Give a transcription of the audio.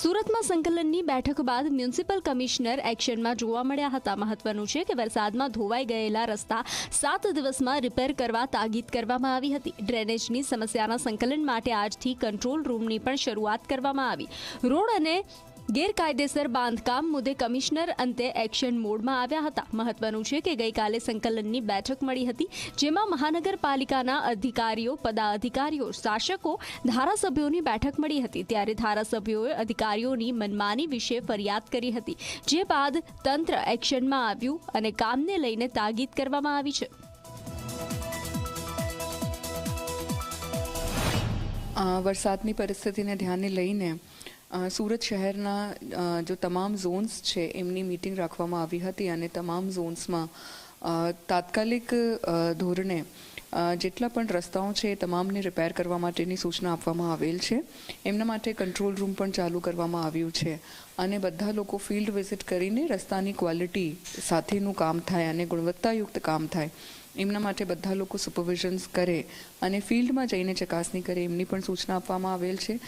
સુરતમાં સંકલનની બેઠક બાદ મ્યુનિસિપલ કમિશનર એક્શનમાં જોવા મળ્યા હતા. મહત્વનું છે કે વરસાદમાં ધોવાઈ ગયેલા રસ્તા સાત દિવસમાં રિપેર કરવા તાગીદ કરવામાં આવી હતી. ડ્રેનેજની સમસ્યાના સંકલન માટે આજથી કંટ્રોલ રૂમની પણ શરૂઆત કરવામાં આવી. રોડ અને ગેરકાયદેસર બાંધકામ મુદ્દે કમિશનર અંતે એક્શન મોડમાં આવ્યા હતા. મહત્વનું છે કે ગઈકાલે સંકલનની બેઠક મળી હતી, જેમાં મહાનગરપાલિકાના અધિકારીઓ, પદાધિકારીઓ, શાસકો, ધારાસભ્યોની બેઠક મળી હતી. ત્યારે ધારાસભ્યોએ અધિકારીઓની મનમાની વિશે ફરિયાદ કરી હતી, જે બાદ તંત્ર એક્શનમાં આવ્યું અને કામને લઈને તાગીદ કરવામાં આવી છે. વરસાદની પરિસ્થિતિને ધ્યાને લઈને સુરત શહેરના જો તમામ ઝોન્સ છે, એમની મીટિંગ રાખવામાં આવી હતી અને તમામ ઝોન્સમાં તાત્કાલિક ધોરણે જેટલા પણ રસ્તાઓ છે એ તમામને રિપેર કરવા માટેની સૂચના આપવામાં આવેલ છે. એમના માટે કંટ્રોલ રૂમ પણ ચાલુ કરવામાં આવ્યું છે. અને બધા લોકો ફિલ્ડ વિઝિટ કરીને રસ્તાની ક્વોલિટી સાથેનું કામ થાય અને ગુણવત્તાયુક્ત કામ થાય. એમના માટે બધા લોકો સુપરવિઝન્સ કરે અને ફિલ્ડમાં જઈને ચકાસણી કરે એમની પણ સૂચના આપવામાં આવેલ છે.